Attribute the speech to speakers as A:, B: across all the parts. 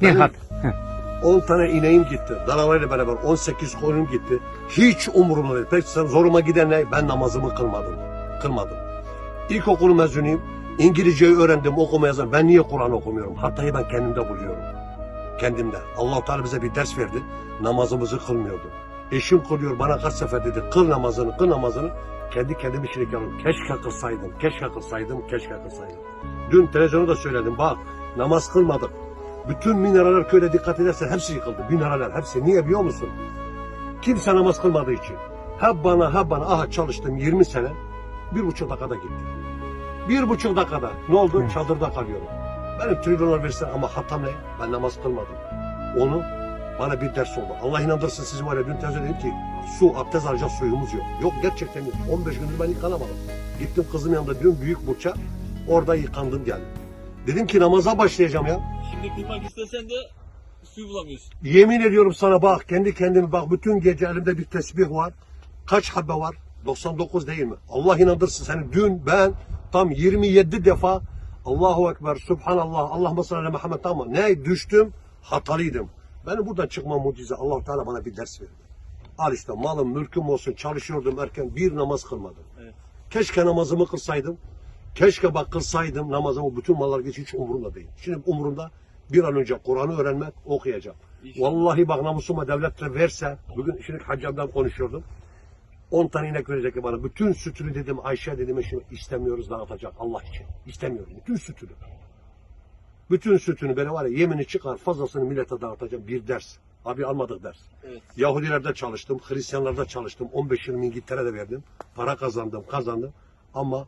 A: Bir
B: Benim
A: hat. Heh.
B: 10 tane ineğim gitti. Danalarıyla beraber 18 koyunum gitti. Hiç umurumda değil. Peki sen zoruma giden ne? Ben namazımı kılmadım. Kılmadım. İlkokul mezunuyum. İngilizceyi öğrendim, okuma yazarım. Ben niye Kur'an okumuyorum? Hatayı ben kendimde buluyorum. Kendimde. allah Teala bize bir ders verdi. Namazımızı kılmıyordu. Eşim kılıyor. Bana kaç sefer dedi. Kıl namazını, kıl namazını. Kendi kendimi şirik yapıyorum. Keşke kılsaydım, keşke kılsaydım, keşke kılsaydım. Dün televizyonda da söyledim. Bak namaz kılmadık. Bütün mineraller köyde dikkat edersen hepsi yıkıldı. Mineraller hepsi. Niye biliyor musun? Kimse namaz kılmadığı için. Hep bana hep bana aha çalıştım 20 sene. Bir buçuk dakikada gitti. Bir buçuk dakikada. Ne oldu?
A: Evet.
B: Çadırda kalıyorum. Benim trilyonlar versen ama hatam ne? Ben namaz kılmadım. Onu bana bir ders oldu. Allah inandırsın sizi var ya dün teyze dedim ki su abdest alacak suyumuz yok. Yok gerçekten yok. 15 gündür ben yıkanamadım. Gittim kızım yanında dün büyük burça. Orada yıkandım geldim. Dedim ki namaza başlayacağım ya.
C: Şimdi kırmak istesen de suyu bulamıyorsun.
B: Yemin ediyorum sana bak kendi kendime bak bütün gece elimde bir tesbih var. Kaç habbe var? 99 değil mi? Allah inandırsın seni dün ben tam 27 defa Allahu Ekber, Subhanallah, Allah ala Muhammed ama ne düştüm hatalıydım. Benim buradan çıkma mucize Allah Teala bana bir ders verdi. Al işte malım mülküm olsun çalışıyordum erken bir namaz kılmadım.
C: Evet.
B: Keşke namazımı kılsaydım. Keşke bak kılsaydım namazımı bütün mallar geç hiç umurumda değil. Şimdi umurumda bir an önce Kur'an'ı öğrenmek, okuyacağım.
C: İnşallah.
B: Vallahi bak namusuma devlet de verse, bugün şimdi haccamdan konuşuyordum. 10 tane inek verecek bana. Bütün sütünü dedim Ayşe dedim eşime istemiyoruz dağıtacak Allah için. İstemiyorum. Bütün sütünü. Bütün sütünü böyle var ya yemini çıkar fazlasını millete dağıtacağım. Bir ders. Abi almadık ders.
C: Evet.
B: Yahudilerde çalıştım, Hristiyanlarda çalıştım. 15 yıl İngiltere'de verdim. Para kazandım, kazandım. Ama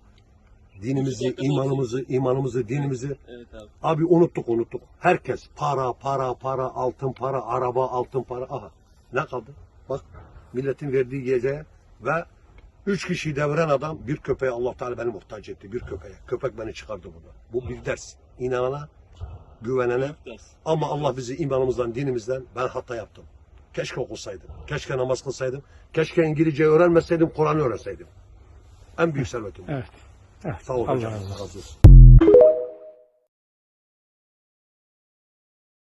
B: dinimizi, imanımızı, imanımızı, dinimizi
C: Evet abi.
B: Abi unuttuk unuttuk. Herkes para para para altın para araba altın para aha ne kaldı? Bak milletin verdiği gece ve üç kişiyi deviren adam bir köpeğe Allah Teala beni muhtaç etti bir köpeğe. Köpek beni çıkardı burada. Bu bir ders. İnanana güvenene ama Allah bizi imanımızdan dinimizden ben hata yaptım. Keşke okusaydım. Keşke namaz kılsaydım. Keşke İngilizce öğrenmeseydim Kur'an'ı öğrenseydim. En büyük servetim.
A: Evet. Evet.
B: Sağ ol
A: Allah
B: hocam.
A: razı olsun.
B: Razı olsun.